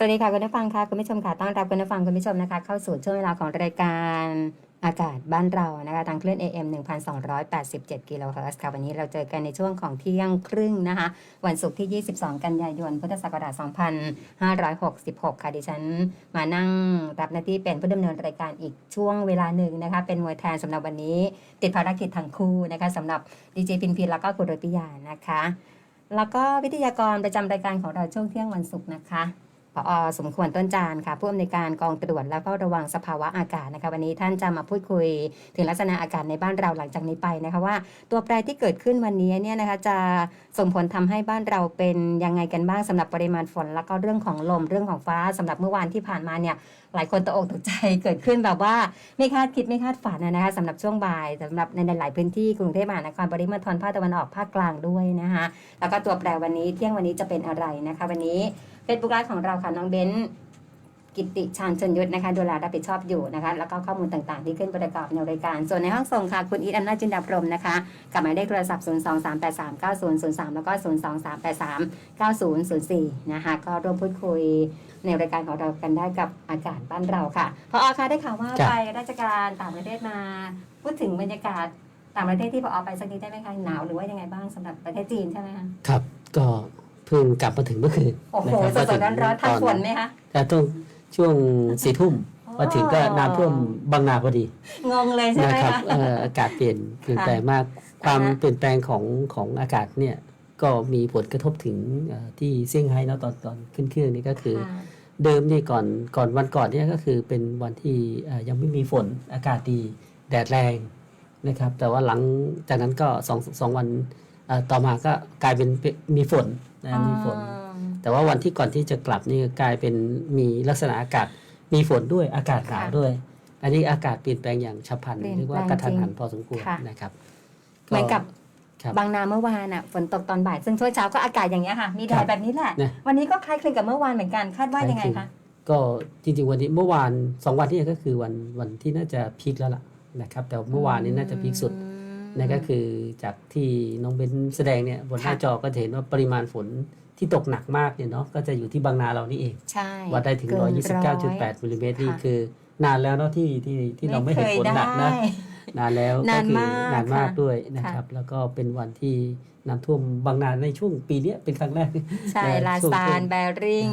สวัสดีค่ะคุณผู้ฟังค่ะคุณผู้ชมค่ะต้อนรับคุณผู้ฟังคุณผู้ชมนะคะ เข้าสู่ช่วงเวลาของรายการอากาศบ้านเรานะคะทางคลื่น AM 1287กิโลเฮิรตซ์ค่ะวันนี้เราเจอกันในช่วงของเที่ยงครึ่งนะคะ วันศุกร์ที่ 22 กันยายนพุทธศักราช2566 ค่ะดิฉันมานั่งรับหน้าที่เป็นผู้ดำเนินรายการอีกช่วงเวลาหนึ่งนะคะ เป็นมวยแทนสำหรับวันนี้ ติดภารกิจทั้งคู่นะคะสำหรับดีเจพินพินแล้วก็คุณโรติยานะคะ แล้วก็วิทยากรประจำรายการของเราช่วงเที่ยงวันศุกร์นะคะ พอสมควรต้นจานค่ะผู้อำนวยการกองตรวจแล้วก็ระวังสภาวะอากาศนะคะวันนี้ท่านจะมาพูดคุยถึงลักษณะอากาศในบ้านเราหลังจากนี้ไปนะคะว่า ตัวแปรที่เกิดขึ้นวันนี้เนี่ยนะคะจะส่งผลทำให้บ้านเราเป็นยังไงกันบ้างสำหรับปริมาณฝน แล้วก็เรื่องของลมเรื่องของฟ้าสำหรับเมื่อวานที่ผ่านมาเนี่ยหลายคนตกอกตกใจเกิดขึ้นแบบว่าไม่คาดคิดไม่คาดฝันนะคะสำหรับช่วงบ่ายสำหรับในหลายพื้นที่กรุงเทพมหานครปริมณฑลภาคตะวันออกภาคกลางด้วยนะคะแล้วก็ตัวแปรวันนี้เที่ยงวันนี้จะเป็นอะไรนะคะ วันนี้ เฟซบุ๊กไลฟ์ของเราค่ะน้องเบนกิติชาญชนยุทธนะคะดูแลรับผิดชอบอยู่นะคะ แล้วก็ข้อมูลต่างๆ ที่ขึ้นประกอบในรายการ ส่วนในห้องส่งค่ะ คุณอีทอำนาจจินดาพรหมนะคะกับหมายเลขโทรศัพท์ 0 2 3 8 3 9 0 0 3 แล้วก็ 0 2 3 8 3 9 0 0 4 นะคะ ก็ร่วมพูดคุยในรายการของเรากันได้กับอากาศบ้านเราค่ะพออคะได้ข่าวว่าครับไปราชการต่างประเทศมา พูดถึงบรรยากาศต่างประเทศที่พออไปสักนิดได้ไหมคะหนาวหรือว่ายังไงบ้างสำหรับประเทศจีนใช่ไหมคะครับก็ เพิ่งกลับมาถึงเมื่อคืนโอ้โหนะครับสดๆร้อนๆทันฝนไหมคะแต่ต้องช่วงสี่ทุ่มมาถึงก็น้ำท่วมบางนาพอดี งงเลยใช่ไหมนะครับคะเอ่ออากาศเปลี่ยนเปลี่ยนแปลงมาก ความอ่าฮะเปลี่ยนแปลงของของอากาศเนี่ยก็มีผลกระทบถึงเอ่อที่เซี่ยงไฮ้แล้วตอนตอนขึ้นเครื่องนี่ก็คือค่ะเดิมเนี่ยก่อนก่อนวันก่อนเนี่ยก็คือเป็นวันที่เอ่อยังไม่มีฝนอากาศดีแดดแรงนะครับ แต่ว่าหลังจากนั้นก็สองสองวันเอ่อ ต่อมาก็กลายเป็นมีฝนนะมีฝนอ๋อแต่ว่าวันที่ก่อนที่จะกลับนี่กลายเป็นมีลักษณะอากาศมีฝนด้วยอากาศหนาวค่ะด้วย อันนี้อากาศเปลี่ยนแปลงอย่างฉับพลันเปลี่ยนเรียกว่าแปลงกระทันหันจริงพอสมควรค่ะนะครับเหมือนกับครับบางนาเมื่อวานอะฝนตกตอนบ่าย ซึ่งช่วงเช้าก็อากาศอย่างเงี้ยค่ะมีแดครัดบแบบนี้แหละนะวันนี้ก็คล้ายคลึงกับเมื่อวานเหมือนกันคาดว่ายังไงคะก็จริงๆวันนี้เมื่อวานสองวันที่ก็คือวันวันที่น่าจะพีคแล้วล่ะนะครับ แต่เมื่อวานนี้น่าจะพีคสุด นั่นก็คือจากที่น้องเบนแสดงเนี่ยบนหน้าค่ะจอก็จะเห็นว่าปริมาณฝนที่ตกหนักมากเนี่ยเนาะก็จะอยู่ที่บางนาเรานี่เองใช่วัดได้ถึงเกินร้อย129.8มิลลิเมตรนี่ค่ะคือนานแล้วเนาะที่ที่ที่เราไม่เห็นฝนหนักนะไม่เคยได้นานแล้วนาก็นคือมากนานมากค่ะด้วยนะครับ แล้วก็เป็นวันที่น้ำท่วมบางนาในช่วงปีเนี้ยเป็นครั้งแรกใช่เอ่อลาช่วงซาช่วนงแบริ่ง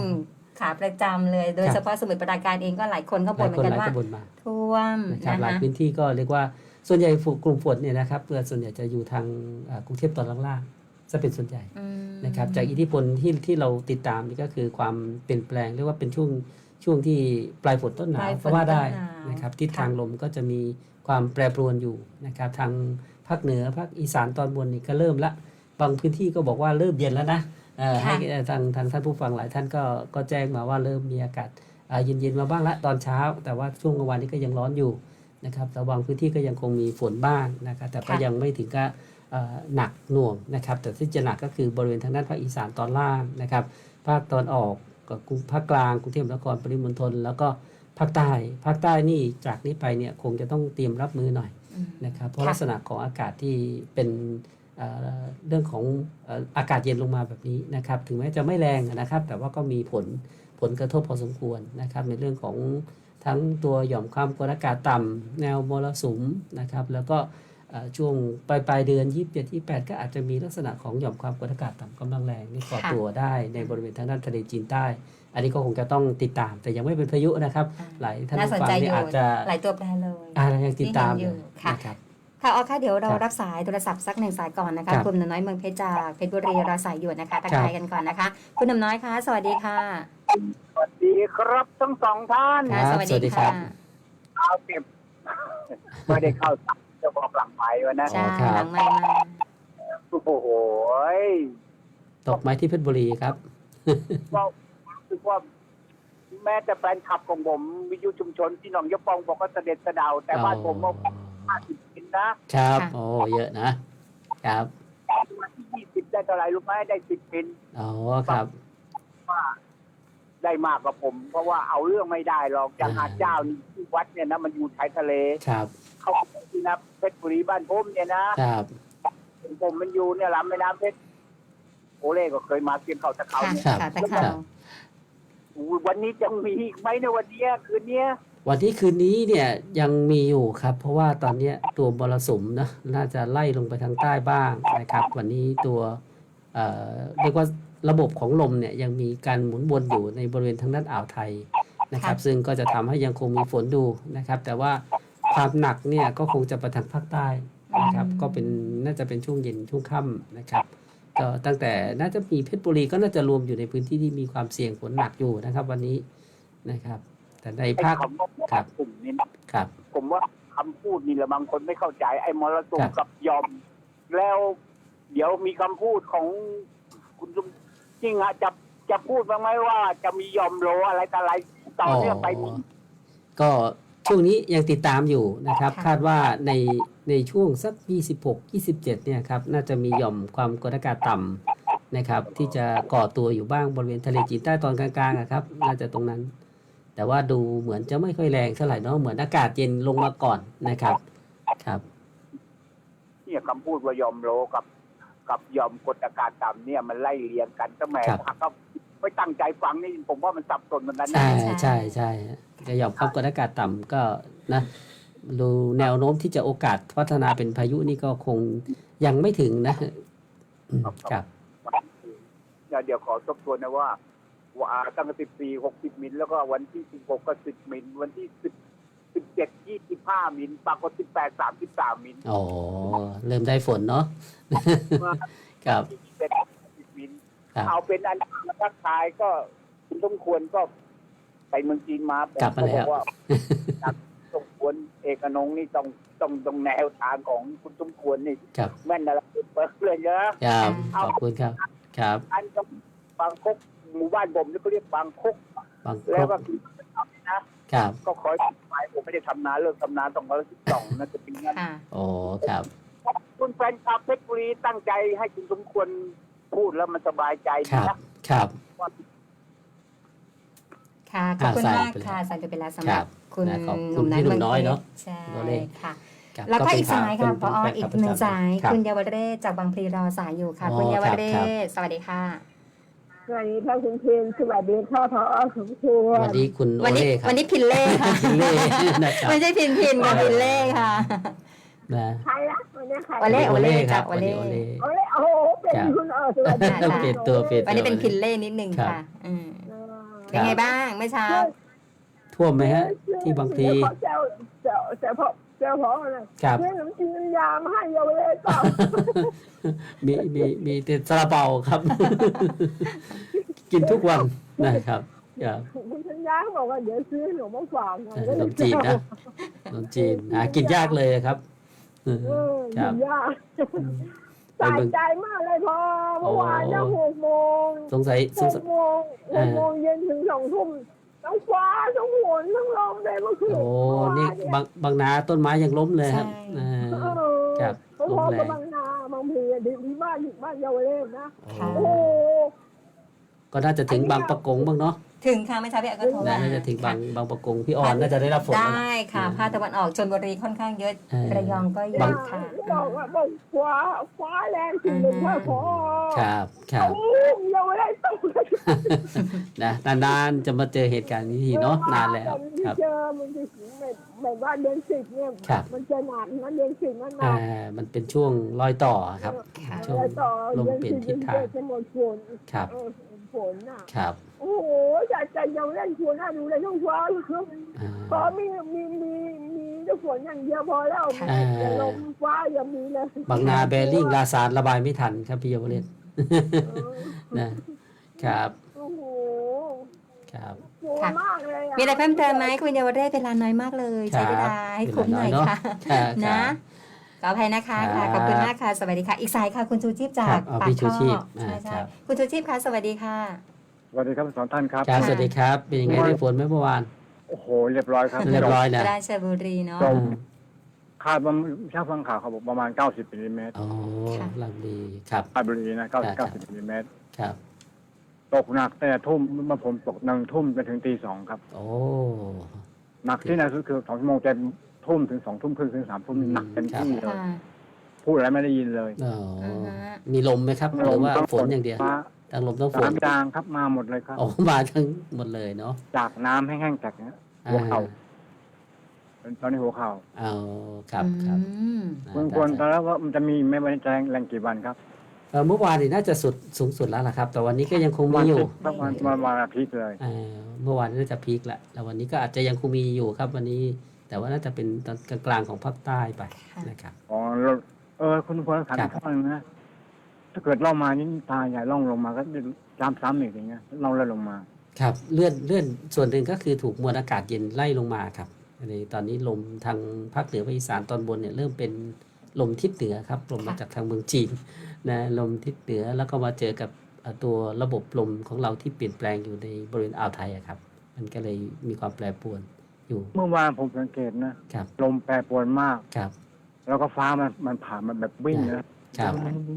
ขาประจำเลย โดยครับเฉพาะสมุทรปราการเองก็หลายคนก็หบ่ลานยเหมืคอนนกันหลายว่าตำบลมาท่วมนะครับนะหลายคะพื้นที่ก็เรียกว่า ส่วนใหญ่กลุ่มฝนเนี่ยนะครับเพื่อส่วนใหญ่จะอยู่ทางเอ่อกรุงเทพตอนล่างๆจะเป็นส่วนใหญ่อืมนะครับจากอิทธิพลที่ที่เราติดตามนี่ก็คือความเปลี่ยนแปลงเรียกว่าเป็นช่วงช่วงที่ปลายฝนต้นหนาปลาวยฝนก็ว่าได้ต้นหนาวนะครับทิศค่ะทางลมก็จะมีความแปรปรวนอยู่นะครับทางภาคเหนือภาคอีสานตอนบนนี่ก็เริ่มละ บางพื้นที่ก็บอกว่าเริ่มเย็นแล้วนะเอ่อค่ะให้เอ่อทางทางท่านผู้ฟังหลายท่านก็ก็แจ้งมาว่าเริ่มมีอากาศเอ่อเย็นๆมาบ้างละตอนเช้า แต่ว่าช่วงกลางวันนี้ก็ยังร้อนอยู่ นะครับแต่บางพื้นที่ก็ยังคงมีฝนบ้างนะครับแต่ก็ค่ะยังไม่ถึงกับเอ่อหนักหน่วงนะครับแต่ที่จะหนักก็คือบริเวณทางด้านภาคอีสานตอนล่างนะครับภาคตอนออกกับกรุงภาคกลางกรุงเทพมหานครปริมณฑลแล้วก็ภาคใต้ภาคใต้นี่จากนี้ไปเนี่ยคงจะต้องเตรียมรับมือหน่อยอืมนะครับเพราะค่ะลักษณะของอากาศที่เป็นเอ่อเรื่องของเอ่ออากาศเย็นลงมาแบบนี้นะครับถึงแม้จะไม่แรงนะครับ แต่ว่าก็มีผลผลกระทบพอสมควรนะครับในเรื่องของ ทั้งตัวหย่อมความกดอากาศต่ำแนวมรสุมนะครับแล้วก็เอ่อช่วงปลายปลายๆเดือน 27 28 ก็อาจจะมีลักษณะของหย่อมความกดอากาศต่ำกำลังแรงนี่ก่อค่ะตัวได้ในบริเวณทางด้านทะเลจีนใต้ อันนี้ก็คงจะต้องติดตาม แต่ยังไม่เป็นพายุนะครับอ่าหลายท่านน่าสผู้นฟังใจอเนี่ยยู่อาจจะหลายตัวแปรเลยอ่ายังติดตามที่เห็นอยู่อยู่ค่ะนะครับค่ะออค่ะเดี๋ยวเราครับรับสายโทรศัพท์สักหนึ่งสายก่อนนะคะครับคุณหนุ่มน้อยเมืองเพชรจากเพชรบุรีรอสายอยู่นะคะทักครับทายกันก่อนนะคะ คุณหนุ่มน้อยคะสวัสดีค่ะสวัส ดีครับทั้งสองท่านครัค่ะบสวัสสวัสดีดีครัค่ะบเอาเก็บไม่ได้เข้าสับจะบอกหลังไปวะนะใช่ครับหลังไม่มาโอ้โหยตกไหมที่เพชรบุรีครับ ก็รู้สึกว่า แม้แต่แฟนคลับของผมวิทยุชุมชนที่หนองยะปองบอกว่าเสด็จเสดาวแต่บ้านผมก็ห้าสิบกินนะครับค่ะโอ้ เยอะนะ ครับเท่าไหร่รู้ไหมได้สิบมิลอ๋อ ครับ ว่า ได้มากกว่าผม เพราะว่าเอาเรื่องไม่ได้หรอกจากอ่าหาดเจ้านี่ที่วัดเนี่ยนะมันอยู่ชายทะเลครับ เขาที่นะเพชรบุรีบ้านผมเนี่ยนะครับ ผมมันอยู่เนี่ยลำแม่น้ำเพชรโอเล่ก็เคยมาเกียงเขาตะเขาค่ะเนี่ยครับ ค่ะแต่ครัข่าวบอุ๊ยวันนี้จะมีอีกไหมในวันเนี้ยคืนเนี้ย วันที่คืนนี้เนี่ยยังมีอยู่ครับ เพราะว่าตอนเนี้ยตัวมรสุมนะน่าจะไล่ลงไปทางใต้บ้างนะครับ วันนี้ตัวเอ่อเรียกว่า ระบบของลมเนี่ยยังมีการหมุนวนอยู่ในบริเวณทางด้านอ่าวไทยนะครับ ซึ่งก็จะทำให้ยังคงมีฝนดูนะครับ แต่ว่าความหนักเนี่ยก็คงจะไปทางภาคใต้นะครับอืมก็เป็นน่าจะเป็นช่วงเย็นช่วงค่ำนะครับก็ตั้งแต่น่าจะมีเพชรบุรีก็น่าจะรวมอยู่ในพื้นที่ที่มีความเสี่ยงฝนหนักอยู่นะครับ วันนี้นะครับ แต่ในไอ้ภาคคำว่าครับกลุ่มนี้นะครับ ผมว่าคำพูดนี่แหละบางคนไม่เข้าใจไอ้มรสุมครับกับยอม แล้วเดี๋ยวมีคำพูดของคุณลุง จริงอะจะจะพูดบ้างไหมว่าจะมียอมโลอะไรต่ออะไรต่อเนื่องไปอ๋อก็ช่วงนี้ยังติดตามอยู่นะครับค่ะคาดว่าในในช่วงสัก 26 27 เนี่ยครับน่าจะมีหย่อมความกดอากาศต่ำนะครับ ที่จะก่อตัวอยู่บ้างบริเวณทะเลจีนใต้ตอนกลางๆอะครับ น่าจะตรงนั้น แต่ว่าดูเหมือนจะไม่ค่อยแรงเท่าไหร่เนาะเหมือนอากาศเย็นลงมาก่อนนะครับครับ เนี่ยคำพูดว่ายอมโลกับ กับยอมกดอากาศต่ำเนี่ยมันไล่เรียงกันก็แหมครับถ้าก็ไม่ตั้งใจฟังนี่ผมว่ามันสับสนเหมือนกันนะใช่ใช่ใช่ใช่จะหย่อมความกดอากาศต่ำก็นะดูแนวโน้มที่จะโอกาสพัฒนาเป็นพายุนี่ก็คงยังไม่ถึงนะอืมครับเดี๋ยวเดี๋ยวขอทบทวนนะว่าว่าตั้งแต่สิบสี่หกสิบมิลแล้วก็วันที่สิบหกก็สิบมิลวันที่สิบ สิบเจ็ดยี่สิบห้ามิลปรากฏสิบแปดสามสิบสามมิลอ๋อเริ่มได้ฝนเนาะครับที่เป็นสิบมิลครับเอาเป็นอันทักทายก็คุณสมควรก็ไปเมืองจีนมาผมกลับมาแล้วก็บอกว่าสมควรเอกนงนี่ต้องต้องต้องแนวทางของคุณสมควรนี่ครับแม่นอะไรเปิดเลยเยอะครับขอบคุณครับ ครับ อันก็บางคกหมู่บ้านผมนี่เขาเรียกบางคกบางคแล้วรก็บ คือนะครับก็ขอให้หมายผมไม่ได้ทำนาเลิกทำนาต้องร้อยสิบสองนะจะเป็นงั้นค่ะ โอ้ครับ คุณแฟนคลับเพชรบุรีตั้งใจให้คุณสมควรพูดแล้วมันสบายใจครับนะครับว่าค่ะ ขอบคุณอ่าสายมากไปแล้วค่ะสายไปแล้วสำหครัรับบคุณนะขอบหคุนุ่ณมพี่หนุ่มมืงน้อยเนอะใช่ตัวเลข ค่ะ ครับแล้วก็เป็อีกสายค่ะเป็นพอเป็นอีกแฟนคลับหนึ่งสายครับ คุณเยาวเรศจากบางพลีรอสายอยู่ค่ะ อ๋อคุณเยาวครับเรครับศสวัสดีค่ะ สวัสดีค่ะคุณเพนสวัสดีค่ะพอสมควสรวัสดีคุณโอวันนี้เล่ครับ วันนี้พินเล่ค่ะพินเล่นะครับไม่ใช่พินพินค่ะพินเล่ค่ะ นะใครละวันนี้ใครโอเล่โอเล่ครับโอวันเล่นี้โอเล่ โอเล่โอ้โหเป็นครับคุณเออสวัสดีค่ะ เปลี่ยนตัวเปลี่ยนวันนี้เป็นพินเล่นิดนึงครับ ค่ะอืมเออเป็นไงบ้างเมื่อเช้า ท่วมไหมฮะ ที่บางพลีเดี๋ยวขอเจ้าเจ้าเจ้าพ่อเจ้าพ่อเลยครับเรื่องน้ำจีนยามาให้เยาวเล่เปล่ามีมีมีแต่ซาลาเปาครับ กินทุกวันนะครับครับคุณชัญญาเขาบอกว่าเดี๋ยวซื้อขนมมาฝากหน่อยขนมจีนนะขนมจีนหากินยากเลยครับเออเออครับยากไปสายเมืองใจมากเลยพอเมื่อวานจะหกโมงสงสัยสหงกสัยโมงหกโมงเย็นถึงสองทุ่ม ทั้งฟ้าทั้งฝนทั้งลมเลยเมื่อคืนโอ้นี่บางบางนาต้นไม้ยังล้มเลยครับใช่เออเออครับพอลมแรง กับบางนาบางพลีอะดีที่บ้านอยู่บ้านเยาวเรศนะค่ะโอ้โห ก็น่าจะถึงบางประกงบ้างเนาะถึงค่ะเมื่อเช้าพี่แอฟก็โทรนะมาน่าจะถึงบางค่ะบางประกงพี่ออนน่าจะได้รับฝนแล้วนะได้ค่ะอืมภาคตะวันออกชนบุรีค่อนข้างเยอะเออระยองก็เยบาอะงค่ะบอกว่าบอกฟ้าฟ้าแรงจริงเลยค่ะพอครับครับโอ้เยาวเรศต้องเลยนะนานๆจะมาเจอเหตุการณ์นี้ทีเนาะนานแล้วมันครับเจอมันจะแบบแบบว่าเดือนสิบเนี่ยครับมันจะหนักนะเดือนสิบมันหนัอ่ากมันเป็นช่วงรอยต่อครับค่ะช่วงแล้วต่อลมเดือนเปลี่ยสินบทิศเดือนทางเจ็ดจะหมดฝนครับ เออฝนน่ะ ครับ โอ้โหใจใจเยาวเรศชวนน่าดูเลยท้องฟ้าครับอ่า พอมีมีมีมีแต่ฝนอย่างเดียวพอแล้วค่ะอย่าลมฟ้าอย่ามีเลยบางนาแบริ่งลาซานระบายไม่ทันครับพี่เยาวเรศ เออนะครับโอ้โหครับ กลัวมากเลยอะมีอะไรเพิ่มเติมไหมคุณเยาวเรศเวลาน้อยมากเลย ใช้เวลาให้คุ้มหน่อยค่ะ ครับนะข ออภัยนะคะครัค่ะบขอบคุณมากค่ะ สวัสดีค่ะ อีกสายค่ะ คุณชูชีพจากครับเอาปากพี่ชูท่อชีพใช่อ่าใช่ครับคุณชูชีพค่ะสวัสดีค่ะสวัสดีครับสองท่านครับครับค่ะสวัสดีครับ เป็นยังไงได้ฝนไหมเมื่อวานโอ้โหเรียบร้อยครับเรียบร้อยนะราชบุรีเนาะจบอืมคาดว่าชาวฟังข่าวเขาบอกประมาณ 90มิลลิเมตรอ๋อค่ะลำดีครับคาดบุรีนะครับ90 90มิลลิเมตรครับ ตกหนักแต่ทุ่มเมื่อผมตกหนึ่งทุ่มจนถึงตีสองครับ โอ้หนักที่ไหนสุดคือสองชั่วโมงแต่ ทุ่มถึงสองทุ่มครึ่งถึงสามทุ่มนี่หนักเต็มที่เลยค่ะพูดอะไรไม่ได้ยินเลยอ๋อออฮะมีลมไหมครับหรือว่าฝนอย่างเดียวฟ้าทั้งลมทั้งฝสานมยางครับมาหมดเลยครับ ออกมาทั้งหมดเลยเนาะจากน้ำแห้งๆจากเนี้ยหัวเข่าเป็นตอนนี้หัวเข่าเอาครับครับอืมควรควรตอนแรกว่ามันจะมีไม่ไว้แรงแรงกี่วันครับเอ่อเมื่อวานนี่น่าจะสุดสูงสุดแล้วล่ะครับ แต่วันนี้ก็ยังคงมีอยู่ประมาณประมาณอาทิตย์เลยเอ่อเมื่อวานน่าจะพีคละแล้ววันนี้ก็อาจจะยังคงมีอยู่ครับ วันนี้ แต่ว่าน่าจะเป็นตอนกลางๆของภาคใต้ไปค่ะนะครับ อ๋อเราเออคุณพลขันครับข้างนะถ้าเกิดล่องมานี่ตาใหญ่ล่องลงมาก็ซ้ำซ้ำอีกอย่างเงี้ยล่องแล้วลงมา ครับเลื่อนเลื่อนส่วนหนึ่งก็คือถูกมวลอากาศเย็นไล่ลงมาครับในตอนนี้ลมทางภาคเหนือภาคอีสานตอนบนเนี่ยเริ่มเป็นลมทิศเหนือครับลมมาค่ะจากทางเมืองจีนนะลมทิศเหนือแล้วก็มาเจอกับเอ่อตัวระบบลมของเราที่เปลี่ยนแปลงอยู่ในบริเวณอ่าวไทยอะครับ มันก็เลยมีความแปรปรวน อยู่ เมื่อวานผมสังเกตนะครับ ลมแปรปรวนมาก ครับ แล้วก็ฟ้ามันมันผ่านมันแบบวิ่งนะครับ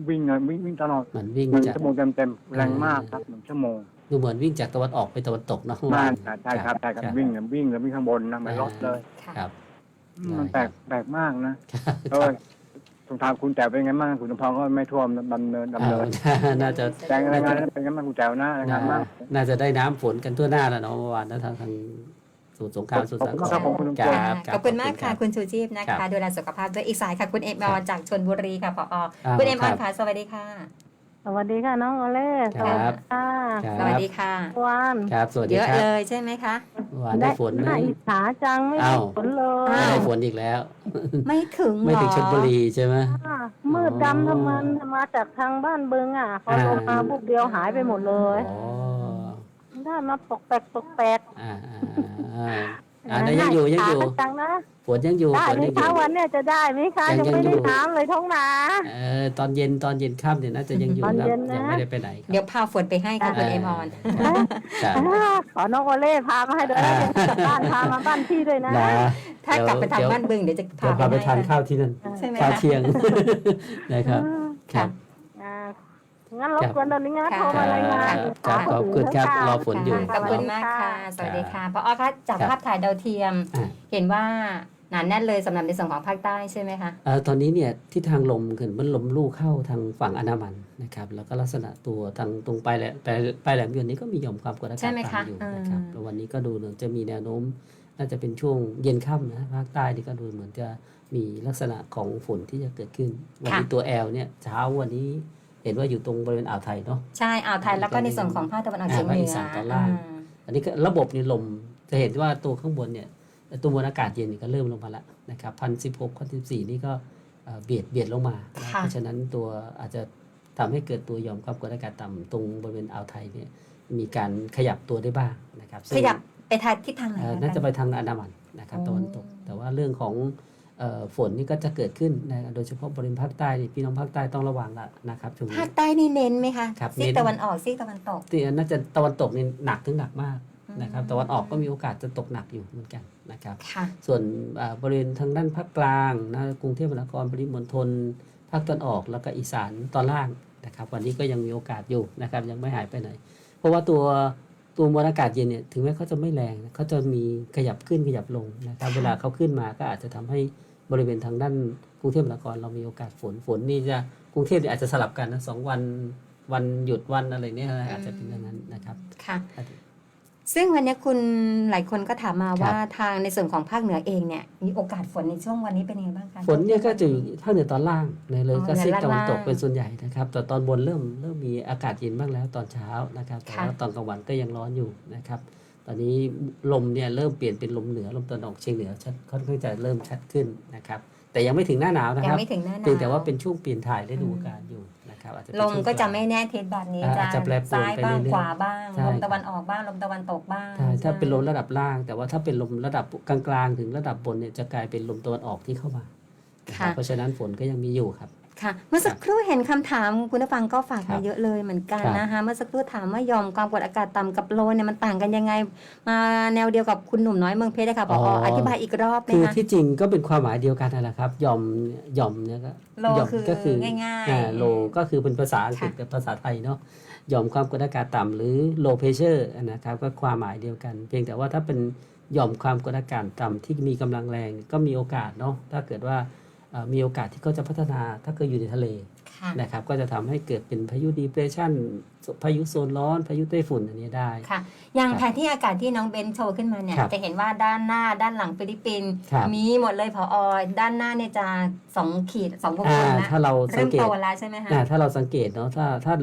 วิ่งเลยวิ่งวิ่งตลอดมันวิ่งหนึ่งจากชั่วโมงเต็มเต็มๆแรงมากครับหนึ่งชั่วโมงดูเหมือนวิ่งจากตะวันออกไปตะวันตกเนอะข้างนั่ล่างนใช่ครับใช่ครับวิ่งเนี่ยวิ่งเลยวิ่งข้างบนนะไม่ลดเลยค่ะครับ มันได้แปลครับกแปลกมากนะเออสงถามคุณแจ๋วเป็นไงบ้างคุณสมพรก็ไม่ท่วมดำเนินดำเนินอ่าน่าจะ แรงรายงานเป็นไงบ้างคุณแจ๋วนะรายงานมาก น่าจะได้น้ำฝนกันทั่วหน้าแล้วเนาะเมื่อวานนะทางทาง สูตรสงครามสูตรสาขอบคุณครับผมคุณลุงคโจ้รับขอบคุณมากค่ะรับคุณชูชีพนะครัคะบดูแลสุขภาพด้วยอีกสายค่ะคุณเอ็มออนจากชนบุรีค่ะพออ่าคุณเอ็มออนครับค่ะสวัสดีค่ะ สวัสดีค่ะน้องโอเล่คสรับวัสดีค่ะครับสวัสดีค่ะวานครับสวัสดีเยอะครับเลยใช่ไหมคะเมื่อวานได้ฝนไหมน่าอิจฉาจังไม่ได้อ้าวฝนเลอ้ายได้วฝนอีกแล้ว ไม่ถึงไม่ถึงหรอชลบุรีใช่ไหมอ่ามืดดำทำมันมาจากทางบ้านบึงอะพออ่าลงมาบุกเดียวหายไปหมดเลยอ๋อได้มาปกแปลกปกแปลก อ่าอ่าอ่าอ่าได้ยังอยู่ยังอยู่น่าจฉาจังนะฝนยังอยู่ได้ฝนไหมยังอคะยู่วันเนี้ยจะได้ไหมคะยังยังไม่ยังอยู่ได้น้ำเลยท้องนาเออตอนเย็นตอนเย็นค่ำเนี่ยน่าจะยังอยู่ตอนครับเย็นนะยังไม่ได้ไปไหนครับเดี๋ยวพาฝนไปให้ค่ะคุณเอ็มออนครับอ่าขอน้องโอเล่พามาให้ด้วยนะอ่าเดี๋ยวกลับบ้านพามาบ้านพี่ด้วยนะนะถ้ากลับไปทางเดี๋ยวบ้านบึงเดี๋ยวจะเดี๋ยวพาไปทานข้าวที่นั่นใช่ไหมข้าวคะเที่ยงนะครับครับอ่า งั้นรบกวนตอนนี้งั้นค่ะโทรมารายงานครับขอบคุณครับรอฝนอยู่ขอบคุณมากค่ะ สวัสดีค่ะพอคะจากภาพถ่ายดาวเทียมอ่าเห็นว่าหนาแน่นเลยสำหรับในส่วนของภาคใต้ใช่ไหมคะเอ่อตอนนี้เนี่ยที่ทางลมคือมันลมลู่เข้าทางฝั่งอันดามันนะครับแล้วก็ลักษณะตัวทางตรงปลายแหลมปลายปลายแหลมยวนนี้ก็มีหย่อมความกดอากาศใช่ไหมคะต่ำอยู่อ่านนะครับแล้ววันนี้ก็ดูเหมือนจะมีแนวโน้มน่าจะเป็นช่วงเย็นค่ำนะภาคใต้นี่ก็ดูเหมือนจะมีลักษณะของฝนที่จะเกิดขึ้น วันนี้ตัวแอลเนี่ยเช้าวันนี้ เห็นว่าอยู่ตรงบริเวณอ่าวไทยเนาะ ใช่อ่าวไทยแล้วก็ในส่วนของภาคตะวันออกเฉียงเหนือ่าภาคอีอสานตอนล่างอ่าอันนี้ก็ระบบนี่ลมจะเห็นว่าตัวข้างบนเนี่ยตัวมวลอากาศเย็นนี่ก็เริ่มลงมาแล้วนะครับพันสิบหกพันสิบสี่นี่ก็เอ่อเบียดเบียดลงมานะค่ะเพราะฉะนั้นตัวอาจจะทำให้เกิดตัวหย่อมความกดอากาศต่ำตรงบริเวณอ่าวไทยเนี่ยมีการขยับตัวได้บ้างนะครับซึ่งขยับไปทางทิศทางไหนเอ่อคะน่าจะไปทางอันดามันนะครับอ๋อตะวันตก แต่ว่าเรื่องของเอ่อ ฝนนี่ก็จะเกิดขึ้นนะโดยเฉพาะบริเวณภาคใต้นี่พี่น้องภาคใต้ต้องระวังละนะครับช่วงภานี้คใต้นี่เน้นไหมคะครับซีกเน้นตะวันออกซีกตะวันตกที่น่าจะตะวันตกนี่หนักถึงหนักมากอืมนะครับตะวันออกก็มีโอกาสจะตกหนักอยู่เหมือนกันนะครับค่ะส่วนอ่าบริเวณทางด้านภาคกลางนะกรุงเทพมหานครปริมณฑลภาคตะวันออกแล้วก็อีสานตอนล่างนะครับ วันนี้ก็ยังมีโอกาสอยู่นะครับยังไม่หายไปไหน เพราะว่าตัวตัวมวลอากาศเย็นเนี่ยถึงแม้เขาจะไม่แรงนะเขาจะมีขยับขึ้นขยับลงนะครับค่ะเวลาเขาขึ้นมาก็อาจจะทำให้ บริเวณทางด้านกรุงเทพมหานครเรามีโอกาสฝนฝนนี่จะกรุงเทพเนี่ยอาจจะสลับกันนะสองวันวันหยุดวันอะไรเนี่ยนะอาจจะเป็นอย่างนั้นนะครับค่ะซึ่งวันนี้คุณหลายคนก็ถามมาครับว่าทางในส่วนของภาคเหนือเองเนี่ยมีโอกาสฝนในช่วงวันนี้เป็นยังไงบ้างคะฝนเนี่ยก็จะอยู่ภาคเหนือตอนล่างในเลยอ๋อก็ซีกเหนือตะวันตกล่างเป็นส่วนใหญ่นะครับแต่ตอนบนเริ่มเริ่มมีอากาศเย็นบ้างแล้วตอนเช้านะครับแต่ค่ะว่าตอนกลางวันก็ยังร้อนอยู่นะครับ ตอนนี้ลมเนี่ยเริ่มเปลี่ยนเป็นลมเหนือลมตะวันออกเฉียงเหนือชัดค่อนข้างจะเริ่มชัดขึ้นนะครับ แต่ยังไม่ถึงหน้าหนาวนะยัคงรับไม่ถึงหน้าหนาว เพียงแต่ว่าเป็นช่วงเปลี่ยนถ่ายฤดูกาลอยู่นะครับอาจจะเป็นลมช่วง ก็จะลางไม่แน่ทิศแบบนี้อ่าจะอาจจะแปรปรวนซ้ายไปบ้างเรื่อยๆขวาบ้าง ใช่ ลมตะวันออกบ้างลมตะวันตกบ้างใช่ถ้าเป็นลมใช่ระดับล่าง แต่ว่าถ้าเป็นลมระดับกลางๆ ถึงระดับบนเนี่ยจะกลายเป็นลมตะวันออกที่เข้ามานะครับค่ะ เพราะฉะนั้นฝนก็ยังมีอยู่ครับ ค่ะ เมื่อสักครู่เห็นคำถามคุณผู้ฟังก็ฝากครัมาบเยอะเลยเหมือนกันครับ นะคะ เมื่อสักครู่ถามว่ายอมความกดอากาศต่ำกับโลเนี่ยมันต่างกันยังไง มาแนวเดียวกับคุณหนุ่มน้อยเมืองเพชรนะคะพออธิบายอีกรอบไหมคือคะที่จริงก็เป็นความหมายเดียวกันนั่นแหละครับหย่อมหย่อมเนี่ยก็โลหย่อมคือก็คือง่ายๆอ่าโลก็คือเป็นภาษาอังกฤษค่ะ กับภาษาไทยเนาะหย่อมความกดอากาศต่ำหรือ low pressure นะครับก็ความหมายเดียวกัน เพียงแต่ว่าถ้าเป็นหย่อมความกดอากาศต่ำที่มีกำลังแรงก็มีโอกาสเนาะถ้าเกิดว่าเอ่อ มีโอกาสที่เขาจะพัฒนาถ้าเกิดอยู่ในทะเลค่ะนะครับก็จะทำให้เกิดเป็นพายุ depression พายุโซนร้อน พายุไต้ฝุ่นอันนี้ได้ค่ะอย่างครับแผนที่อากาศที่น้องเบนโชว์ขึ้นมาเนี่ยครับจะเห็นว่าด้านหน้าด้านหลังฟิลิปปินส์ครับมีหมดเลยพออด้านหน้าเนี่ยจะสองขีดสองวงกลอ่ามนะถ้าเราสัเริ่งมเกโตตแล้วใช่ไหมคะอ่าถ้าเราสังเกตเนาะถ้าถ้า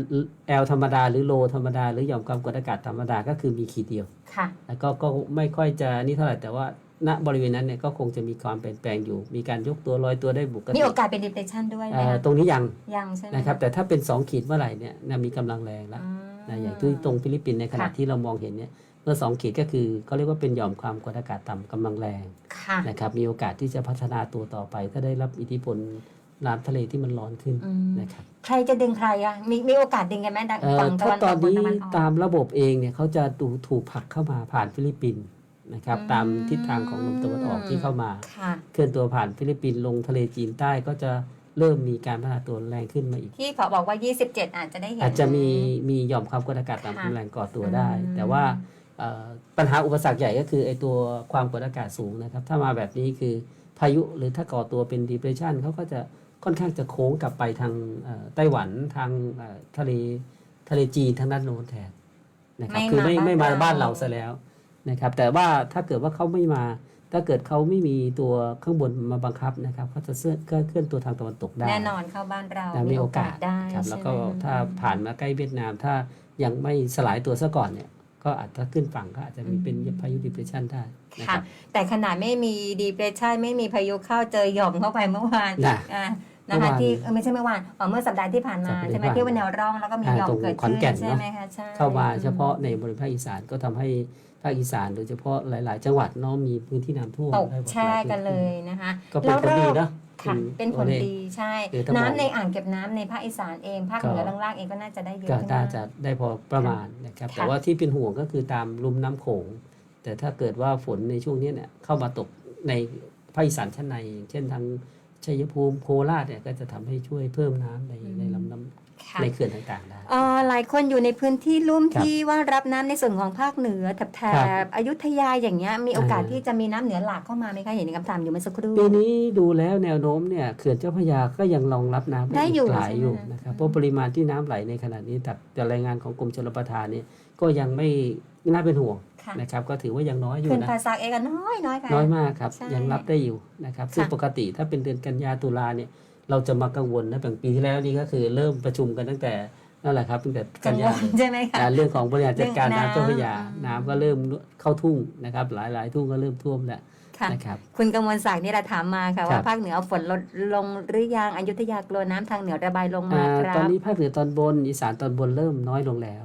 L ธรรมดาหรือโลธรรมดาหรือหย่อมความกดอากาศธรรมดาก็คือมีขีดเดียวค่ะแล้วก็ก็ไม่ค่อยจะนี่เท่าไหร่แต่ว่า ณบริเวณนั้นเนี่ยก็คงจะมีความเปลี่ยนแปลงอยู่ มีการยกตัวลอยตัวได้บุกติมีโอกาสเป็น depression ด้วยไหมเอ่อคะตรงนี้ยังยังใช่ไหมนะครับ แต่ถ้าเป็น 2 ขีดเมื่อไหร่เนี่ยนะมีกำลังแรงแล้วอืม นะอย่างที่ตรงฟิลิปปินส์ในขณะค่ะ ที่เรามองเห็นเนี่ยเมื่อ 2 ขีดก็คือเขาเรียกว่าเป็นหย่อมความกดอากาศต่ำกำลังแรงค่ะนะครับมีโอกาสที่จะพัฒนาตัวต่อไปถ้าได้รับอิทธิพลน้ำทะเลที่มันร้อนขึ้นอืมนะครับ ใครจะดึงใครอะมีมีโอกาสดึงกันไหมดังเอ่อฝั่งตะถ้าวันตตอกนกับนี้ตะวันออกตามระบบเองเนี่ยเขาจะดูถูกผลักเข้ามาผ่านฟิลิปปินส์ นะครับอืมตามทิศทางของลมตะวันออกที่เข้ามาค่ะเคลื่อนตัวผ่านฟิลิปปินส์ลงทะเลจีนใต้ก็จะเริ่มมีการพัฒนาตัวแรงขึ้นมาอีก ที่เขาบอกว่า 27 อาจจะได้เห็น อาจจะมีมีหย่อมความกดอากาศค่ะต่ำกำลังก่อตัวได้อืมแต่ว่าเอ่อปัญหาอุปสรรคใหญ่ก็คือไอตัวความกดอากาศสูงนะครับ ถ้ามาแบบนี้คือพายุหรือถ้าก่อตัวเป็น depression เขาก็จะค่อนข้างจะโค้งกลับไปทางเอ่อไต้หวันทางเอ่อทะเลทะเลจีนทางด้านโน้นแทนนะครับไม่คือไม่มาไม่มาบ้านเราบ้านเราซะแล้ว นะครับ แต่ว่าถ้าเกิดว่าเขาไม่มา ถ้าเกิดเขาไม่มีตัวข้างบนมาบังคับนะครับเขาจะเคลื่อนเคลื่อนตัวทางตะวันตกได้แน่นอนเข้าบ้านเรานะมีโอกาสได้ครับใช่แล้วก็ไหมถ้าผ่านมาใกล้เวียดนาม ถ้ายังไม่สลายตัวซะก่อนเนี่ยก็อาจจะขึ้นฝั่งก็อาจจะมีเป็นพายุ depression ได้นะคค่ะรับแต่ขนาดไม่มี depression ไม่มีพายุเข้าเจอหย่อมเข้าไปเมื่อวานน่ะอ่าเมื่นะอคะวานที่เออไม่ใช่เมื่อวานอ๋อเมื่อสัปดาห์ที่ผ่านมาสัปดาห์ที่ใช่ไหมผ่านที่วันแนวร่องแล้วก็มีอ่าหย่อมตรงเกิดขอนขึ้นแก่นใช่เนอะไหมคะใช่เข้ามาเฉพาะในบริเวณภาคอีสานก็ทำให้ ภาคอีสานโดยเฉพาะหลาย ๆ จังหวัดเนาะมีพื้นที่น้ำท่วมตกได้หมดแช่กันเลยนะคะก็เป็นผลดีเนาะค่ะ เป็นผลดีใช่คือถ้ามองน้ำในอ่างเก็บน้ำในภาคอีสานเองภาคเหนือก็ล่างๆเองก็น่าจะได้เยอะก็ขึ้นน่ามาจะได้พอประมาณนะครับค่ะแต่ว่าที่เป็นห่วงก็คือตามลุ่มน้ำโขง แต่ถ้าเกิดว่าฝนในช่วงนี้เนี่ยเข้ามาตกในภาคอีสานชั้นในอย่างเช่นทางชัยภูมิโคราชเนี่ยก็จะทำให้ช่วยเพิ่มน้ำในในลำน้ำ ค่ะในเขื่อนต่างๆได้ เอ่อหลายคนอยู่ในพื้นที่ลุ่มครับที่ว่ารับน้ำในส่วนของภาคเหนือแถบแถครับบอยุธยาอย่างเงี้ยมีโอกาสอ่าที่จะมีน้ำเหนือหลากเข้ามาไหมคะเห็นในคำถามอยู่เมื่อสักครู่ ปีนี้ดูแล้วแนวโน้มเนี่ยเขื่อนเจ้าพระยาก็ยังรองรับน้ำได้อยู่หลายอยู่ใช่ไหมนะครับอืมเพราะปริมาณที่น้ำไหลในขณะนี้แต่แต่รายงานของกรมชลประทานเนี่ยก็ยังไม่น่าเป็นห่วงค่ะ นะครับ ก็ถือว่ายังน้อยอยู่ขึ้นนะ ภาษาเอกก็น้อยน้อยค่ะ น้อยมากครับ ใช่ยังรับได้อยู่นะครับ ซึ่งค่ะปกติถ้าเป็นเดือนกันยาตุลาเนี่ย เราจะมากังวลนะอย่างปีที่แล้วนี่ก็คือเริ่มประชุมกันตั้งแต่นั่นแหละครับตั้งแต่กักังนวยาลใช่ไหมคะอ่าเรื่องของบริหารจัดการเรื่องน้ำเจ้าพระยาน้ำน้ำก็เริ่มเข้าทุ่งนะครับ หลายๆ ทุ่งก็เริ่มท่วมแล้วค่ะนะครับคุณกมลศักดิ์นี่เราถามมาค่ะครัว่าบภาคเหนือฝนลดลงหรือยังอยุธยากลัวน้ำทางเหนือระบายลงมาอ่าคตอรันบนี้ภาคเหนือตอนบนอีสานตอนบนเริ่มน้อยลงแล้ว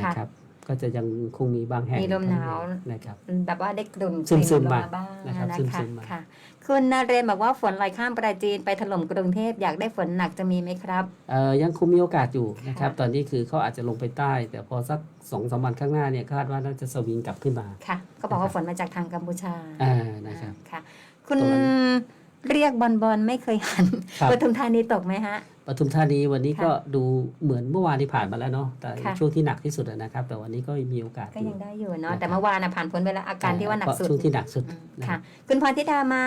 ค่ะนะครับ ก็จะยังคงมีบางแห่งมีลมหนาวนะครับแบบว่าได้กลุ่นซึมๆกลิ่นลงมามาบ้างนะครับนะซึคะมๆมาค่ะคุณนเรนบอกว่าฝนไหลข้ามปราจีนไปถล่มกรุงเทพอยากได้ฝนหนักจะมีไหมครับเอ่อยังคงมีโอกาสอยู่นะครับค่ะตอนนี้คือเขาอาจจะลงไปใต้ แต่พอสักสองสามวันข้างหน้าเนี่ยคาดว่าน่าจะสวิงกลับขึ้นมาค่ะ ก็บอกว่านะครับฝนมาจากทางกัมพูชาอ่านะครับค่ะ คุณตรงนั้นเรียกบอลบอลไม่เคยหันครับปทุมธานีตกไหมฮะ ปทุมธานีวันนี้ค่ะก็ดูเหมือนเมื่อวานที่ผ่านมาแล้วเนาะแต่ค่ะช่วงที่หนักที่สุดอะนะครับ แต่วันนี้ก็มีโอกาสก็ยังได้อยู่นะเนาะครับแต่เมื่อวานนะผ่านพ้นไปแล้วอาการที่ว่าหนักสุดช่วงที่หนักสุดอืมนะค่ะ คุณพรธิดามา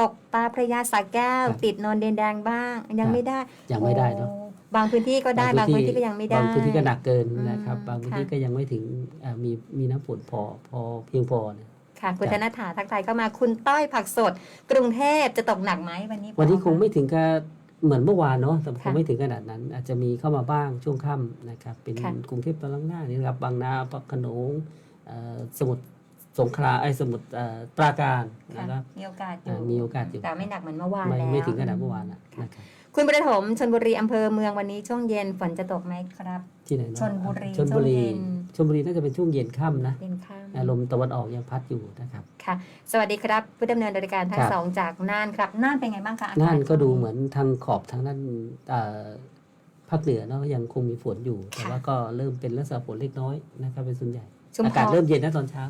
ตกตาพระยาสาแก้วครับติดโนนเดนแดงบ้าง ยังไม่ได้ยังไม่ได้เนาะโอ้บางพื้นที่ก็ได้บางพื้นที่ก็ยังไม่ได้บางพื้นที่ก็หนักเกินอืมนะครับ บางพื้นที่ค่ะก็ยังไม่ถึงอ่ามีมีน้ำฝนพอพอเพียงพอเนี่ยค่ะคุณคธรับนถาทักทายเข้ามาคุณต้อยผักสด กรุงเทพจะตกหนักไหมวันนี้ วันนี้พอคงไม่ถึงกับ เหมือนเมื่อวานเนาะแต่คค่ะงไม่ถึงขนาดนั้น อาจจะมีเข้ามาบ้างช่วงค่ำนะครับ เป็นค่ะกรุงเทพตอนล่างหน้านี่นะครับบางนาปักขนงเอ่อสมุทรสงขลาไอ้สมุทรเอ่อปราการค่ะนะครับมีโอกาสออ่ายู่มีโอกาสอยู่แต่ไม่หนักเหมือนเมื่อวานไม่แล้วไม่ถึงขนาดเมื่อวานนะนะครับ คุณคุณประถมชนบุรีอำเภอเมืองวันนี้ช่วงเย็นฝนจะตกไหมครับ ที่ไหนเนาะชลบุรีชลบุรีช่วงเย็น ชลบุรีน่าจะเป็นช่วงเย็นค่ำนะเป็นข้ามอ่าลมตะวันออกยังพัดอยู่นะครับ ค่ะ สวัสดีครับผู้ดำเนินรายการทั้คงรับ สองจากน่านครับน่านเป็นไงบ้างคะอากาศน่านก็ดูช่วงเหมือนทางขอบทางด้านเอ่อภาคเหนือเนาะยังคงมีฝนอยู่ แต่ค่ะว่าก็เริ่มเป็นลักษณะฝนเล็กน้อยนะครับเป็นส่วนใหญ่ชุมอาพกาศรเริ่มเย็นนะตอนเช้า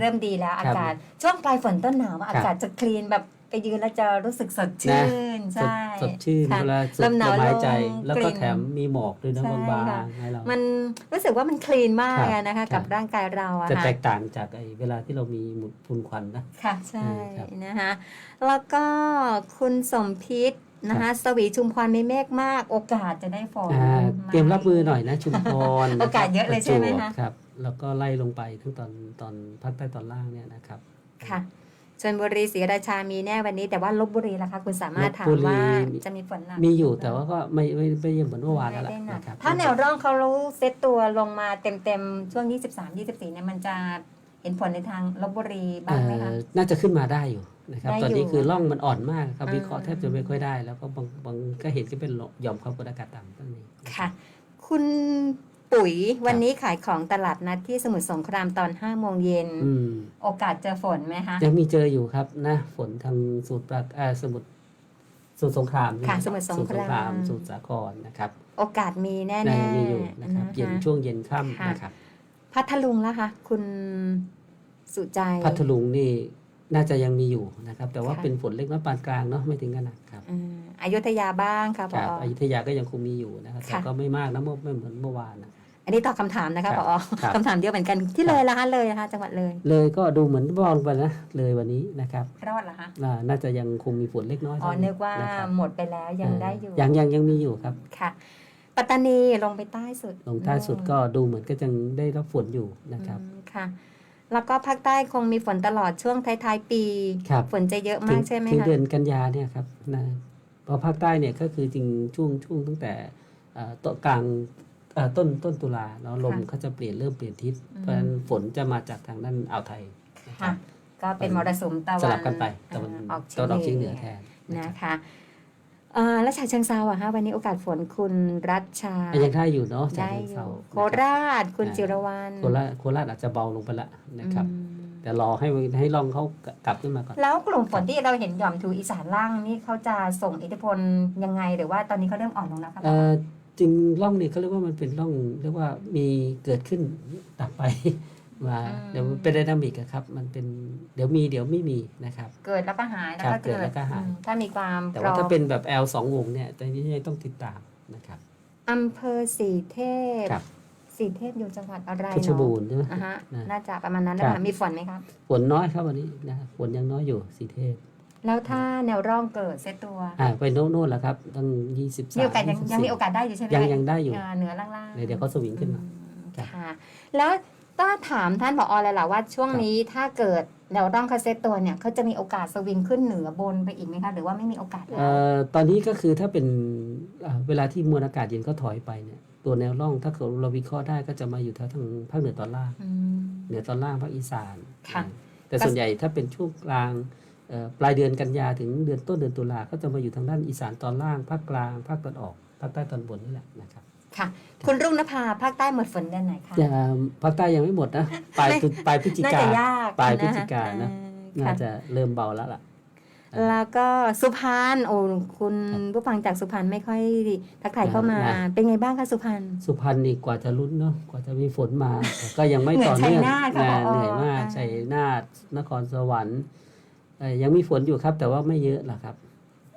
เริ่มดีแล้วครัอาบกาศช่วงปลายฝนต้นหนาวอะครับ อากาศจะคลีนแบบ ไปยืนแล้วจะรู้สึกสดชื่นสดใช่สดชื่นค่ะเวลาสูลดมหนาวลมหายใจลมแล้วกลิ่ก็นแถมมีหมอกด้วยนะใช่บางค่ะๆให้เรา มันรู้สึกว่ามันคลีนมากครับอะนะคะครักับบร่างกายเราอะจะค่ะแตกต่างจากไอ้เวลาที่เรามีหมุดฝุ่นควันนะ ค่ะใช่อืมครับนะคะแล้วก็คุณสมพิษนะคะสวีชุมพรมีเมฆมาก โอกาสจะได้ฝนอ่าไหเตรียมรับมือหน่อยนะชุมพรโอกาสเยอะเลยใช่ไหมปรจวบคะครับ แล้วก็ไล่ลงไปทั้งตอนตอนภาคใต้ตอนล่างเนี่ยนะครับค่ะ ชลบุรีศรีราชามีแน่วันนี้ แต่ว่าลบบุรีล่ะคะ คุณสามารถถามลพบุรีว่าจะมีฝนหนักมีอยู่แต่ว่าก็ไม่ไม่ไม่เยี่ยมเหมือนเมื่อวานแล้วไม่ล่ะได้หนักนะครับถ้าแนวร่องเขารู้เซตตัวลงมาเต็มๆช่วง 23 24เนี่ยมันจะเห็นผลในทางลบบุรีบ้างไหมคะเอ่อน่าจะขึ้นมาได้อยู่นะครับได้ตอนนี้อยู่คือร่องมันอ่อนมากครับอ่าวิเคราะห์แทบจะไม่ค่อยได้ แล้วก็บางบางก็เห็นก็เป็นหย่อมความกดอากาศต่ำตั้งนี้ค่ะ คุณ ปุ๋ย วันนี้ขายของตลาดนัดที่สมุทรสงครามตอน5โมงเย็นอืมโอกาสเจอฝนไหมคะยังมีเจออยู่ครับนะฝนทางสูตรปรากเอ่อสมุทรสมุทรสงครามค่ะนะสมุทรสงครามสมุทรสาครนะครับ โอกาสมีแน่ๆน่าจะมีอยู่นะครับนะคะเย็นช่วงเย็นค่ำค่ะนะครับพัทลุงแล้วคะคุณสุใจพัทลุงนี่น่าจะยังมีอยู่นะครับ แต่ว่าค่ะเป็นฝนเล็กน้อยปานกลางเนาะไม่ถึงขนาดครับอ่าอยุธยาบ้างค่ะพคอรับอยุธยาก็ยังคงมีอยู่นะครับแต่ค่ะก็ไม่มากนะเมื่อไม่เหมือนเมื่อวานนะ อันนี้ตอบคำถามนะคะคพรับอครับคำถามเดียวเหมือนกันที่เลยละคะเลยนะคะจังหวัดเลย เลยก็ดูเหมือนบอลไปนะเลยวันนี้นะครับรอดเหรอคะน่าน่าจะยังคงมีฝนเล็กน้อยอ๋อเท่นึกว่านะครับหมดไปแล้วยังได้อยู่ยังยังยังมีอยู่ครับค่ะปัตตานีลงไปใต้สุด ลงใต้สุดก็ดูเหมือนก็ยังได้รับฝนอยู่นะครับอืมค่ะแล้วก็ภาคใต้คงมีฝนตลอดช่วงท้ายๆปีครับฝนจะเยอะถึมางกใช่ไหมถึงคะเดือนกันยาเนี่ยครับนะเพราะภาคใต้เนี่ยก็คือจริงช่วงช่วงตั้งแต่เอ่อต้นกลางเอ่อ ต้นต้นตุลาเนาะลมเขาจะเปลี่ยนเริ่มเปลี่ยนทิศเพราะฉะนั้นฝนจะมาจากทางด้านอ่าวไทยนะครัค่ะบก็เป็นมรสุมตะวันสลับกันไปตะวันอ่าออกตะวันออกเฉียงเหนือแทนนะนะครับคะเอ่อแล้วฉะเชิงเซาอะคะวันนี้โอกาสฝนคุณรัชชาอะยังได้อยู่เนาะจากได้เชิงอเซายู่นะครับโคราชคุณอ่าจิรวรรณโคราชโคราชอาจจะเบาลงไปละนะครับอืมแต่รอให้ให้ลองเขากลับขึ้นมาก่อน แล้วกลุ่มฝนที่เราเห็นหย่อมทูอีสานล่างนี่เขาจะส่งอิทธิพลยังไงหรือว่าตอนนี้เขาเริ่มอ่อนลงแล้วคะเอ่อ จริงร่องนี่เขาเรียกว่ามันเป็นร่องเรียกว่ามีเกิดขึ้นดับไปมาเดี๋ยวมันเป็นไดนามิกอะครับ มันเป็นเดี๋ยวมีเดี๋ยวไม่มีนะครับ เกิดแล้วก็หายแล้วครัก็บเกิดแล้วก็หาย อืมถ้ามีความแต่พร้ว่าอมถ้าเป็นแบบ L สองวงเนี่ยตอนนี้ยังต้องติดตามนะครับ อำเภอสีเทพครับ สีเทพอยู่จังหวัดอะไรเพชรเนาะบูรณ์ใช่ไหม อ่าฮะนะน่าจะประมาณนั้นครันะบคะมีฝนไหมครับ ฝนน้อยครับวันนี้นะฝนยังน้อยอยู่สีเทพ แล้วถ้าแนวร่องเกิดเซตตัวอ่าไปโน่นโน่นแล้วครับตั้งยี่สิบสามมีโอกาสยังยังมีโอกาสได้อยู่ใช่ไหมยังยังได้อยู่าเหนือล่างๆเดี๋ยวเขาสวิงขึ้นมาอืมครับค่ะแล้วก็ถามท่านผอเลยล่ะว่าช่วงนี้ถ้าเกิดแนวร่องเขาเซตตัวเนี่ยเขาจะมีโอกาสสวิงขึ้นเหนือบนไปอีกไหมคะหรือว่าไม่มีโอกาสแล้เอ่วอตอนนี้ก็คือถ้าเป็นอ่าเวลาที่มวลอากาศเย็นเขาถอยไปเนี่ยตัวแนวร่องถ้าเกิดเราวิเคราะห์ได้ก็จะมาอยู่แถวทางภาคเหนือตอนล่างมเหนือตอนล่างภาคอีสานค่ะแต่ส่วนใหญ่ถ้าเป็นช่วงกลางเอ่อ ปลายเดือนกันยาถึงเดือนต้นเดือนตุลาก็จะมาอยู่ทางด้านอีสานตอนล่างภาคกลางภาคตะวันออกภาคใต้ตอนบนนี่แหละนะครับค่ะ คุณรุ่งนภาภาคใต้หมดฝนเดือนไหนคะอย่าภาคใต้ยังไม่หมดนะปลายตุปลายพฤศจิน่ากาจะยากปลายนะพฤศจิกายนนะเออน่าค่ะจะเริ่มเบาแล้วล่ะแล้วก็สุพรรณโอ้คุณครับผู้ฟังจากสุพรรณไม่ค่อยทักทายเข้ามานะเป็นไงบ้างคะสุพรรณสุพรรณนี่กว่าจะลุ้นเนาะกว่าจะมีฝนมาแต่ก็ยังไม่เหมือนต่อเนื่องชัยนาทค่ะนะผอเหนื่อยมากอ่าชัยนาทนครสวรรค์เอ่อ ยังมีฝนอยู่ครับ แต่ว่าไม่เยอะหรอกครับ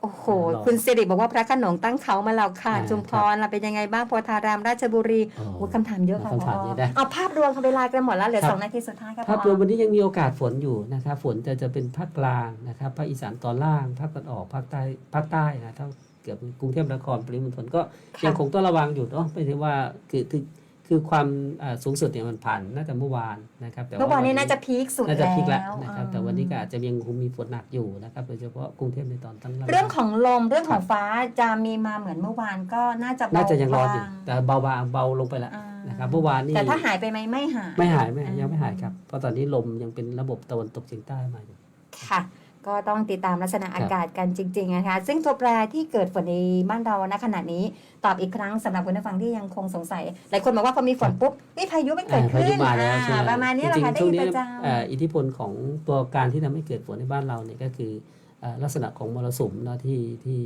โอ้โหรอคุณสิริบอกว่าพระโขนงตั้งเขามาแล้วค่ะ อ่าจุมพรล่ะเป็นยังไงบ้างโพธารามราชบุรีโอ้โอ้คำถามเยอะค่ะคำถามผเยอะนะ เอาภาพรวมค่ะเวลากันหมดแล้วเหลือครับสองนาทีสุดท้ายค่ะภาพผอรวมวันนี้ยังมีโอกาสฝนอยู่นะครับ ฝนจะจะเป็นภาคกลางนะครับภาคอีสานตอนล่างภาคตะวันออกภาคใต้ภาคใต้นะถ้าเกือบกรุงเทพมหานครปริมณฑลก็ค่ะยังคงต้องระวังอยู่เนาะไม่ใช่ว่าคือคือ คือความอ่าสูงสุดเนี่ยมันผ่านน่าจะเมื่อวานนะครับแต่เมื่อวานนี้น่าจะพีคสุดน่าแล้จะพลิกแล้ววนะครับอ่าแต่วันนี้ก็อาจจะยังคงมีฝนหนักอยู่นะครับโดยเฉพาะกรุงเทพในตอนตั้งล่างเรื่องของลมเรื่องของฟ้าจะมีมาเหมือนเมื่อวานก็น่าจะเบาน่าจะยังร้อนอยู่บางแต่เบาบางเบาลงไปแล้วอ่านะครับเมื่อวานนี่แต่ถ้าหายไปไหมไม่หายไม่หายไม่หายอ่ายัยังไม่หายครับเพราะตอนนี้ลมยังเป็นระบบตะวันตกเฉียงใต้มาอยู่ค่ะ ก็ต้องติดตามลักษณะอากาศกันจริง ๆ นะคะ ซึ่งตัวแปรที่เกิดฝนในบ้านเราณขณะนี้ตอบอีกครั้งสำหรับคุณผู้ฟังที่ยังคงสงสัย หลายคนบอกว่าพอมีฝนปุ๊บนี่พายุมันเกิดอ่าพาขึ้ยุนมาแล้วอ่าใช่ไหมประมาณนี้แหละจริงค่ะๆได้ช่วงยินนี้ประจเอ่ออิทธิพลของตัวการที่ทำให้เกิดฝนในบ้านเราเนี่ยก็คือเอ่อลักษณะของมรสุมเนาะที่ที่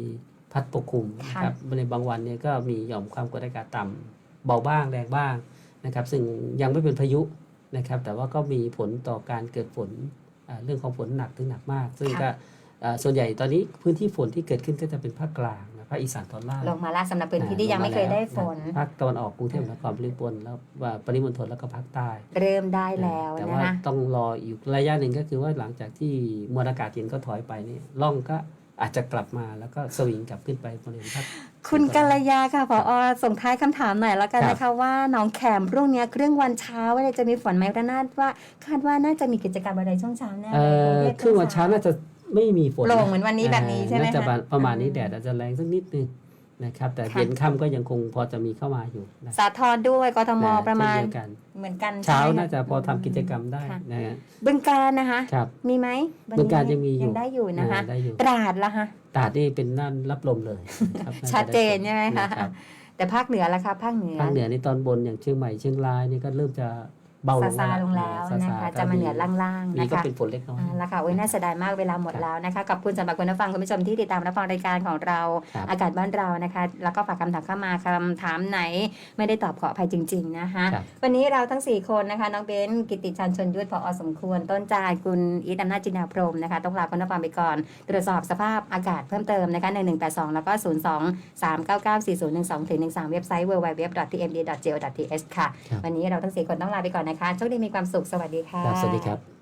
พัดปกคลุมนะครับในบางวันเนี่ยก็มีหย่อมความกดอากาศต่ำเบาบ้างแรงบ้างนะครับ ซึ่งยังไม่เป็นพายุนะครับ แต่ว่าก็มีผลต่อการเกิดฝนอ่า เรื่องของฝนหนักถึงหนักมาก ซึ่งก็เอ่อส่วนใหญ่ตอนนี้พื้นที่ฝนที่เกิดขึ้นก็จะเป็นภาคกลางนะภาคอีสานตอนล่างำลงมาแล้วสำหรับพื้นที่ที่ยังไม่เคยได้ฝนภาคตะวันออกกรุงเทพมหานครปริมณฑลแล้วว่าปริมณฑลแล้วก็ภาคใต้ เริ่มได้แล้วแต่นะว่าคะต้องรออีกระยะหนึ่งก็คือว่าหลังจากที่มวลอากาศเย็นก็ถอยไปนี่ร่องก็ อาจจะกลับมาแล้วก็สวิงกลับขึ้นไปบริเวณภาคคุณกัลยาค่ะพอส่งท้ายคำถามหน่อยแล้วกันครับนะคะว่าน้องแขมพรุ่งนี้ครึ่งวันเช้าเนี่ยจะมีฝนไหมระนาดว่า คาดว่าน่าจะมีกิจกรรมอะไรช่วงเช้าแน่เอ่เลยอครึ่งวันเช้าน่าจะไม่มีฝนโปร่งเหมือนวันนี้แบบนี้ใช่ไหมน่าจะคะประมาณนี้อืมแดดอาจจะแรงสักนิดนึง นะครับ แต่ค่ะ เย็นค่ำก็ยังคงพอจะมีเข้ามาอยู่นะสาทรด้วยกทมนะประมาณเช่นเดียวกัน เหมือนกันเช้าใช่ไหมน่าจะพอทำกิจกรรมได้ค่ะนะฮะบึงการนะคะ ครับ มีไหมวันนี้บึงกาฬยังมีอยู่ยังได้อยู่นะคะ อ่าได้อยู่ ตราดละคะตราดนี่เป็นน่านรับลมเลยครับาะชัดเจนไฝใช่ไหมคะ รับแต่ภาคเหนือละคะภาคเหนือ ภาคเหนือในตอนบนอย่างเชียงใหม่เชียงรายนี่ก็เริ่มจะ เบาลซางซาลงแล้วซานะซาคะก็จะมาเหนือล่างๆมีนะก็คะเป็นฝนเล็กน้อยอ่าแล้วค่ะโอ้ยน่าเสียดายมากเวลาหมดแล้วนะคะขอบคุณสำหรับคุณผู้ฟังคุณผู้ชมที่ติดตามรับฟังรายการของเราครับอากาศบ้านเรานะคะ แล้วก็ฝากคำถามเข้ามาคำถามไหน ไม่ได้ตอบขออภัยจริง ๆนะคะครับวันนี้เราทั้ง 4 คนนะคะน้องเบนซ์กิติชันชนยุทธพอสมควร ต้นจานคุณอีทอำนาจจินดาพรหมนะคะต้องลาคุณผู้ฟังไปก่อน ตรวจสอบสภาพอากาศเพิ่มเติมนะคะใน182 แล้วก็ 02 399 4012ถึง13 เว็บไซต์ www.tmd.go.th ค่ะครับวันนี้เราทั้ง4คนต้องลาไปก่อนนะคะโชคดีมีความสุขสวัสดีค่ะ ครับสวัสดีครับ